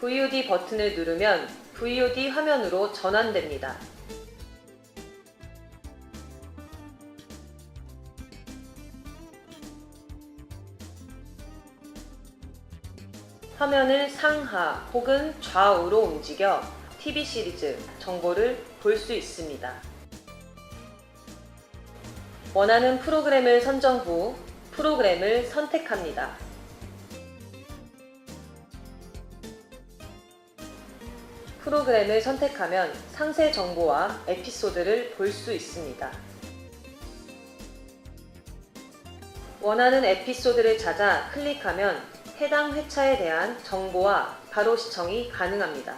VOD 버튼을 누르면 VOD 화면으로 전환됩니다. 화면을 상하 혹은 좌우로 움직여 TV 시리즈 정보를 볼 수 있습니다. 원하는 프로그램을 선정 후 프로그램을 선택합니다. 프로그램을 선택하면 상세 정보와 에피소드를 볼 수 있습니다. 원하는 에피소드를 찾아 클릭하면 해당 회차에 대한 정보와 바로 시청이 가능합니다.